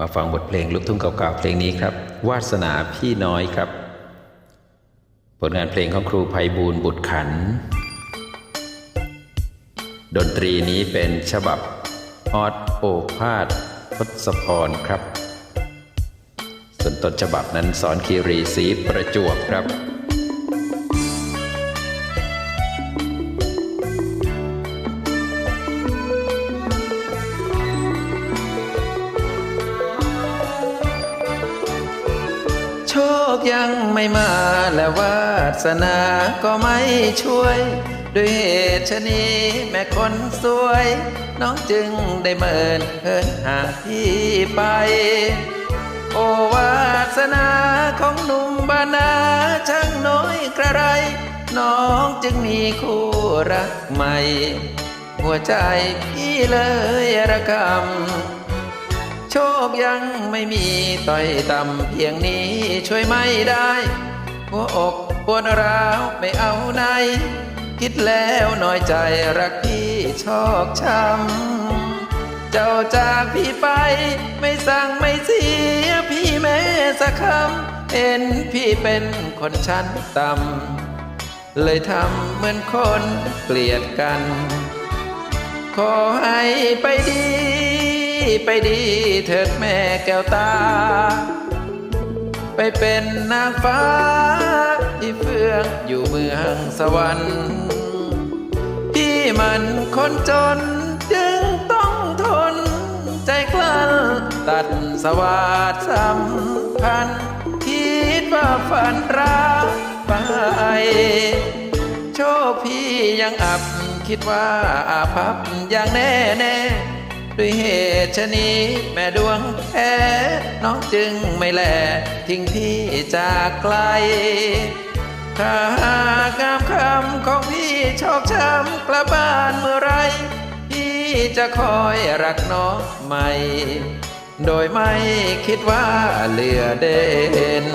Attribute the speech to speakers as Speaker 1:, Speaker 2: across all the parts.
Speaker 1: มาฟังบทเพลงลูกทุ่งเก่าๆเพลงนี้ครับ วาสนาพี่น้อยครับ ผลงานเพลงของครูภัยบูลบุตรขัน ดนตรีนี้เป็นฉบับออดโอภาสทศพรครับ ส่วนต้นฉบับนั้นสอนคีรีศรีประจวบครับ ชคยังไม่มาและวาสนาก็ไม่ช่วย ด้วยเหตุชะนีแม่คนสวย น้องจึงได้เมินเหินห่างพี่ไป โอวาสนาของหนุ่มบานาช่างน้อยกระไร น้องจึงมีคู่รักใหม่ หัวใจพี่เลยระกำ โชคยังไม่มีต่อยต่ำเพียงนี้ช่วยไม่ได้ หัวอกปวดร้าวไม่เอาไหน คิดแล้วน้อยใจรักพี่ชอกช้ำ เจ้าจากพี่ไป ไม่สั่งไม่เสียพี่แม้สักคำเห็นพี่เป็นคนชั้นต่ำเลยทำเหมือนคนเกลียดกัน ขอให้ไปดี ไปดีเถิดแม่แก้วตา ไปเป็นนางฟ้าที่เฟื่องอยู่เมืองสวรรค์ พี่มันคนจนจึงต้องทน ใจกลั้นตัดสวาสสัมพันธ์คิดว่าฝันรักไปโชคพี่ยังอับคิดว่าอาภัพอย่างแน่แน่ ด้วยเหตุชะนี้ แม่ดวงแท้น้องจึงไม่แล ทิ้งพี่จากไกลถ้าหากามคำของพี่ชอกช้ำกลับบ้านเมื่อไร พี่จะคอยรักน้องใหม่ โดยไม่คิดว่าเหลือเด่น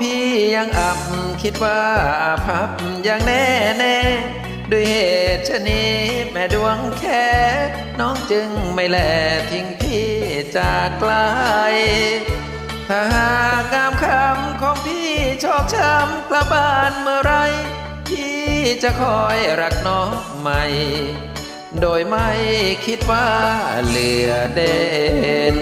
Speaker 1: พี่ยังอับคิดว่าอาภัพอย่างแน่แน่ด้วยเหตุชนี้แม่ดวงแค่ น้องจึงไม่แลทิ้งพี่จากไกลถ้าหากงามคำของพี่ชอกช้ำกลับบ้านเมื่อไร พี่จะคอยรักน้องใหม่ โดยไม่คิดว่าเหลือเด่น